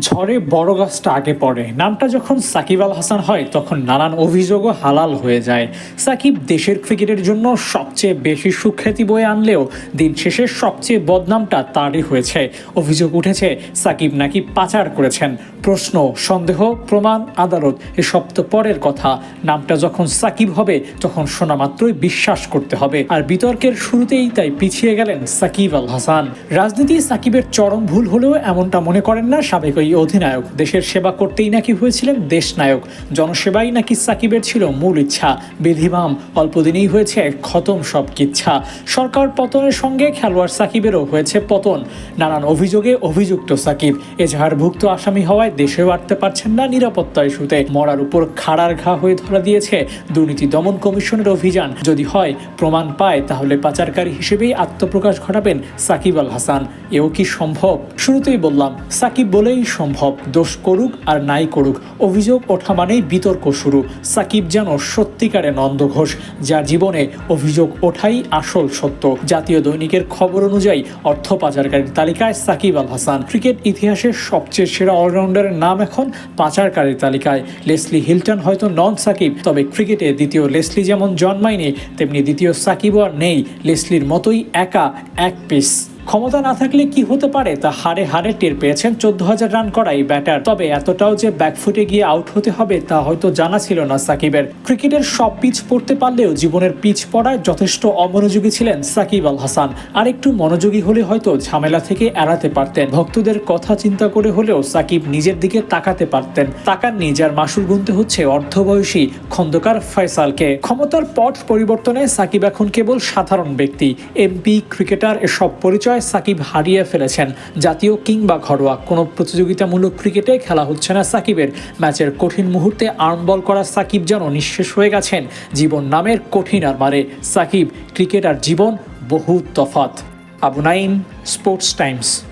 ঝড়ে বড় গাছটা আগে পড়ে। নামটা যখন সাকিব আল হাসান হয়, তখন নানান অভিযোগও হালাল হয়ে যায়। সাকিব দেশের ক্রিকেটের জন্য সবচেয়ে বেশি সুখ্যাতি বয়ে আনলেও দিন শেষে সবচেয়ে বদনামটা তারই হয়েছে। অভিযোগ উঠেছে, সাকিব নাকি পাচার করেছেন। প্রশ্ন, সন্দেহ, প্রমাণ, আদালত, এসব তো পরের কথা। নামটা যখন সাকিব হবে, তখন শোনা মাত্রই বিশ্বাস করতে হবে। আর বিতর্কের শুরুতেই তাই পিছিয়ে গেলেন সাকিব আল হাসান। রাজনীতি সাকিবের চরম ভুল হলেও এমনটা মনে করেন না সাবেক ওই অধিনায়ক দেশের সেবা করতেই নাকি হয়েছিলেন দেশনায়ক। জনসেবাই নাকি সাকিবের ছিল মূল ইচ্ছা। বিধিমাম, অল্প দিনেই হয়েছে খতম সব কিচ্ছা। সরকার পতনের সঙ্গে খেলোয়াড় সাকিবেরও হয়েছে পতন। নানান অভিযোগে অভিযুক্ত সাকিব। এজাহারভুক্ত আসামি হওয়ায় দেশেও আটতে পারছেন না নিরাপত্তা ইস্যুতে মরার উপর খাড়ার ঘা হয়ে ধরা দিয়েছে দুর্নীতি দমন কমিশনের অভিযান। যদি হয়, প্রমাণ পায়, তাহলে পাচারকারী হিসেবেই আত্মপ্রকাশ ঘটাবেন সাকিব আল হাসান। এও কি সম্ভব? শুরুতেই বললাম, সাকিব বলেই সম্ভব। দোষ করুক আর নাই করুক। অভিযোগ ওঠা মানেই বিতর্ক শুরু। সাকিব যেন সত্যিকারে নন্দ ঘোষ, যার জীবনে অভিযোগ ওঠাই আসল সত্য। জাতীয় দৈনিকের খবর অনুযায়ী অর্থ পাচারকারীর তালিকায় সাকিব আল হাসান। ক্রিকেট ইতিহাসের সবচেয়ে সেরা অলরাউন্ডারের নাম এখন পাচারকারীর তালিকায়। লেসলি হিলটন হয়তো নন সাকিব, তবে ক্রিকেটে দ্বিতীয় লেসলি যেমন জন্মায়নি, তেমনি দ্বিতীয় সাকিবও আর নেই। লেসলির মতোই একা এক পিস। ক্ষমতা না থাকলে কি হতে পারে তা হারে হারে টের পেয়েছেন চোদ্দ হাজার রান করাই ব্যাটার। তবে এতটাও যে ব্যাকফুটে গিয়ে আউট হতে হবে তা হয়তো জানা ছিল না সাকিবের। ক্রিকেটের সব পিচ পড়তে পারলেও জীবনের পিচ পড়ায় যথেষ্ট অমনোযোগী ছিলেন সাকিব আল হাসান। আর একটু মনোযোগী হলে হয়তো ঝামেলা থেকে এড়াতে পারতেন। ভক্তদের কথা চিন্তা করে হলেও সাকিব নিজের দিকে তাকাতে পারতেন। তাকাননি যার মাসুল গুনতে হচ্ছে অর্ধবয়সী খন্দকার ফয়সালকে। ক্ষমতার পথ পরিবর্তনে সাকিব এখন কেবল সাধারণ ব্যক্তি। এমপি, ক্রিকেটার, এসব পরিচয় সাকিব হারিয়ে ফেলেছেন। জাতীয় কিংবা ঘরোয়া কোনো প্রতিযোগিতামূলক ক্রিকেটে খেলা হচ্ছে না সাকিবের। ম্যাচের কঠিন মুহূর্তে আর্ম বল করা সাকিব যেন নিঃশেষ হয়ে গেছেন। জীবন নামের কঠিন আর মারে সাকিব ক্রিকেট আর জীবন বহু তফাত আবু নাইম স্পোর্টস টাইমস।